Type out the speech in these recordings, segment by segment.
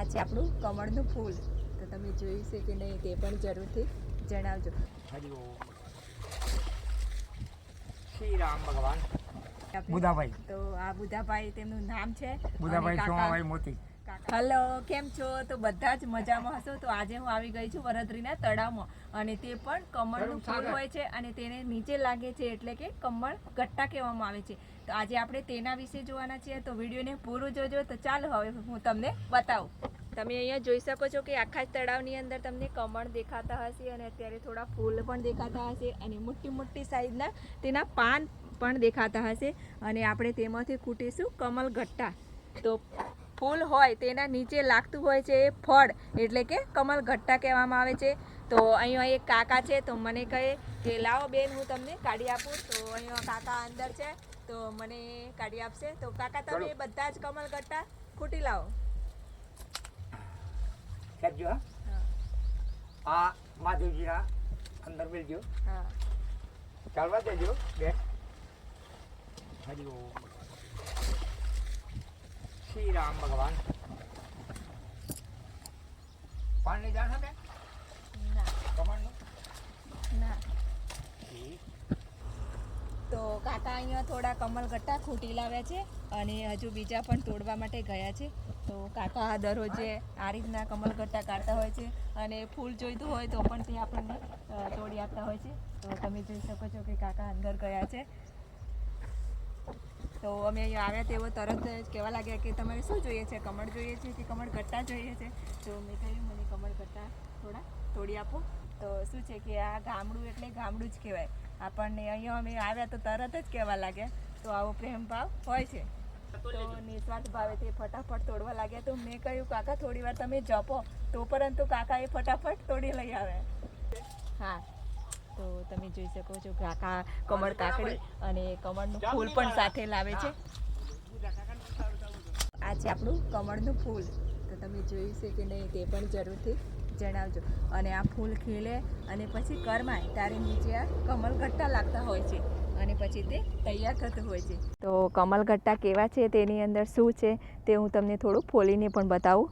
આ છે આપણું કમળનું ફૂલ. તો તમે જોયું છે કે નહીં તે પણ જરૂરથી જણાવજો. શ્રી રામ ભગવાન. બુધાભાઈ. તો આ બુધાભાઈ તેમનું નામ છે. બુધાભાઈ સોમાભાઈ મોતી. હલો કેમ છો? તો બધા જ મજામાં હશો? તો આજે હું આવી ગઈ છું વરદરીના તળાવમાં અને તે પણ કમળનું ફૂલ હોય છે અને તેને નીચે લાગે છે એટલે કે કમળ ગટ્ટા કહેવામાં આવે છે. તો આજે આપણે તેના વિશે જોવાના છીએ તો વિડીયોને પૂરું જોજો. તો ચાલો હવે હું તમને બતાવું. તમે અહીંયા જોઈ શકો છો કે આખા જ તળાવની અંદર તમને કમળ દેખાતા હશે અને અત્યારે થોડા ફૂલ પણ દેખાતા હશે અને મોટી મોટી સાઈઝના તેના પાન પણ દેખાતા હશે અને આપણે તેમાંથી કૂટીશું કમલ ગટ્ટા. તો ફૂલ હોય તેના નીચે લાગતું હોય છે એ ફળ એટલે કે કમલ ઘટ્ટા કહેવામાં આવે છે. તો અહીંયા એક કાકા છે તો મને કહે કે લાવો બેન હું તમને કાઢી આપું. તો અહીંયા કાકા અંદર છે તો મને કાઢી આપશે. તો કાકા તમે. બધા જ કમલ ઘટ્ટા ખૂટી લાવો. આ મહાદેવજીના અંદર મિલજો હા. ચાલવા દેજો બેન. હરિ ઓમ. શ્રી રામ ભગવાન. પાણી જાણ ના. તો કાકા અહીંયા થોડા કમલ ગટ્ટા ખૂટી લાવ્યા છે અને હજુ બીજા પણ તોડવા માટે ગયા છે. તો કાકા દરરોજે આ રીતના કમલ ગટ્ટા કાઢતા હોય છે અને ફૂલ જોઈતું હોય તો પણ તે આપણને તોડી આપતા હોય છે. તો તમે જોઈ શકો છો કે કાકા અંદર ગયા છે. તો અમે અહીંયા આવ્યા તેઓ તરત જ કહેવા લાગ્યા કે તમારે શું જોઈએ છે? કમળ જોઈએ છે કે કમળ કટ્ટા જોઈએ છે? તો મેં કહ્યું, મને કમળ ગટ્ટા થોડા તોડી આપો. તો શું છે કે આ ગામડું એટલે ગામડું જ કહેવાય. આપણને અહીંયા અમે આવ્યા તો તરત જ કહેવા લાગ્યા. તો આવો પ્રેમ ભાવ હોય છે. તો નિસ્વાર્થ ભાવે તે ફટાફટ તોડવા લાગ્યા. તો મેં કહ્યું, કાકા, થોડી વાર તમે જપો. તો પરંતુ કાકા એ ફટાફટ તોડી લઈ આવે હા. તો તમે જોઈ શકો છો કાકા કમળ કાકડી અને કમળનું ફૂલ પણ સાથે લાવે છે. આ છે આપણું કમળનું ફૂલ. તો તમે જોયું છે કે નહીં તે પણ જરૂરથી જણાવજો. અને આ ફૂલ ખીલે અને પછી કરમાય ત્યારે નીચે આ કમલગટ્ટા લાગતા હોય છે. અને પછી તે તૈયાર થતું હોય છે. તો કમલગટ્ટા કેવા છે તેની અંદર શું છે તે હું તમને થોડું ફોલીને પણ બતાવું.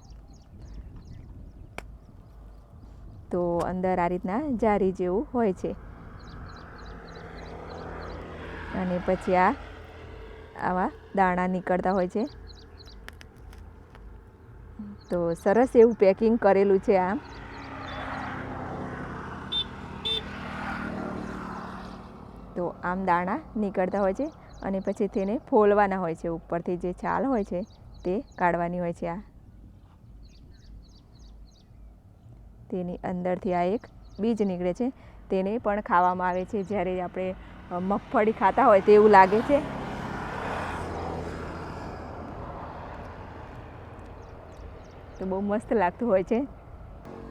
તો અંદર આ રીતના જારી જેવું હોય છે. અને પછી આ આવા દાણા નીકળતા હોય છે. તો સરસ એવું પેકિંગ કરેલું છે આમ. તો આમ દાણા નીકળતા હોય છે અને પછી તેને ફોલવાના હોય છે ઉપરથી જે છાલ હોય છે તે કાઢવાની હોય છે આ. તેની અંદરથી આ એક બીજ નીકળે છે. તેને પણ ખાવામાં આવે છે. જ્યારે આપણે મગફળી ખાતા હોય તેવું લાગે છે. તો બહુ મસ્ત લાગતું હોય છે.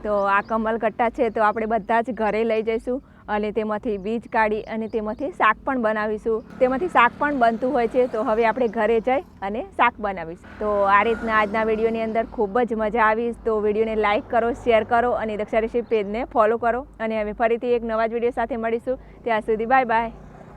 તો આ કમલ ગટ્ટા છે તો આપણે બધા જ ઘરે લઈ જઈશું. અને તેમાંથી બીજ કાઢી અને તેમાંથી શાક પણ બનાવીશું. તેમાંથી શાક પણ બનતું હોય છે, તો હવે આપણે ઘરે જઈ અને શાક બનાવીશું. તો આ રીતના આજના વિડીયોની અંદર ખૂબ જ મજા આવી, તો વિડીયોને લાઇક કરો, શેર કરો અને દક્ષા રેસીપી પેજને ફોલો કરો. અને હવે ફરીથી એક નવા જ વીડિયો સાથે મળીશું. ત્યાં સુધી બાય બાય.